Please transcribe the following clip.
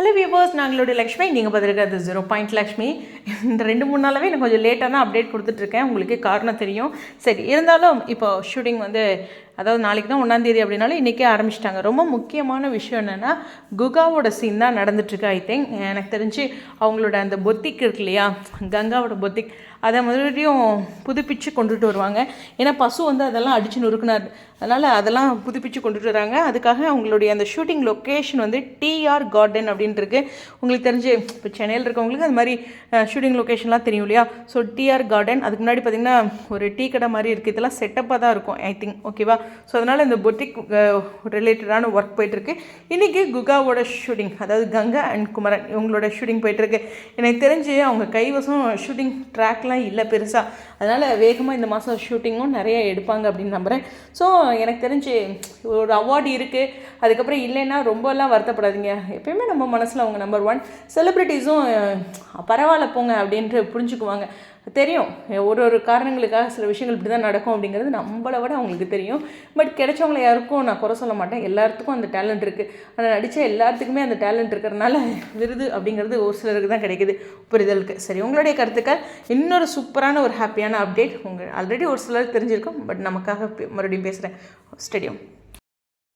Hello viewers நாங்களோட Lakshmi. நீங்கள் பார்த்துருக்கிறது zero point Lakshmi. இந்த ரெண்டு மூணு நாளாகவே நான் கொஞ்சம் லேட்டாக தான் அப்டேட் கொடுத்துட்ருக்கேன் உங்களுக்கு காரணம் தெரியும். சரி இருந்தாலும் இப்போ ஷூட்டிங் வந்து அதாவது நாளைக்கு தான் ஒன்றாந்தேதி அப்படின்னாலும் இன்றைக்கே ஆரம்பிச்சிட்டாங்க. ரொம்ப முக்கியமான விஷயம் என்னென்னா குகாவோட சீன் தான் நடந்துட்டுருக்கு ஐ திங்க் எனக்கு தெரிஞ்சு அவங்களோட அந்த பொத்திக் இருக்கு இல்லையா? கங்காவோட பொத்திக். அதை மறுபடியும் புதுப்பிச்சு கொண்டுட்டு வருவாங்க. ஏன்னா பசு வந்து அதெல்லாம் அடித்து நொறுக்குனார். அதனால் அதெல்லாம் புதுப்பிச்சு கொண்டுட்டு வராங்க. அதுக்காக அவங்களுடைய அந்த ஷூட்டிங் லொக்கேஷன் வந்து டிஆர் கார்டன் அப்படின்ட்டு உங்களுக்கு தெரிஞ்சு இப்போ சென்னையில் இருக்கவங்களுக்கு அது மாதிரி ஷூட்டிங் லொக்கேஷன்லாம் தெரியும் இல்லையா? ஸோ டிஆர் கார்டன் அதுக்கு முன்னாடி பார்த்திங்கன்னா ஒரு டீ கடை மாதிரி இருக்குது இதெல்லாம் செட்டப்பாக தான் இருக்கும் ஐ திங்க் ஓகேவா ஸோ அதனால் இந்த பொட்டிக் ரிலேட்டடான ஒர்க் போயிட்டுருக்கு. இன்றைக்கி குகாவோட ஷூட்டிங் அதாவது கங்கா அண்ட் குமரன் இவங்களோட ஷூட்டிங் போயிட்டுருக்கு. எனக்கு தெரிஞ்சு அவங்க கைவசம் ஷூட்டிங் ட்ராக்லாம் இல்லை பெருசாக அதனால் வேகமாக இந்த மாதம் ஷூட்டிங்கும் நிறைய எடுப்பாங்க அப்படின்னு நம்புகிறேன் ஸோ எனக்கு தெரிஞ்சு ஒரு அவார்டு இருக்குது அதுக்கப்புறம் இல்லைன்னா ரொம்பலாம் வருத்தப்படாதீங்க. எப்பயுமே நம்ம மனசில் அவங்க நம்பர் ஒன் செலிப்ரிட்டிஸும் பரவாயில்ல போங்க அப்படின்ட்டு புரிஞ்சுக்குவாங்க. தெரியும். ஒரு ஒரு காரணங்களுக்காக சில விஷயங்கள் இப்படி தான் நடக்கும் அப்படிங்கிறது நம்மளை விட அவங்களுக்கு தெரியும். பட் கிடைச்சவங்கள யாருக்கும் நான் குறை சொல்ல மாட்டேன். எல்லாத்துக்கும் அந்த டேலண்ட் இருக்குது ஆனால் நடித்த எல்லாத்துக்குமே அந்த டேலண்ட் இருக்கிறனால விருது அப்படிங்கிறது ஒரு சிலருக்கு தான் கிடைக்குது. புரிதலுக்கு. சரி உங்களுடைய கருத்துக்கள். இன்னொரு சூப்பரான ஒரு ஹாப்பியான அப்டேட் உங்கள் ஆல்ரெடி ஒரு சிலர் தெரிஞ்சிருக்கும். பட் நமக்காக மறுபடியும் பேசுகிறேன் ஸ்டேடியம்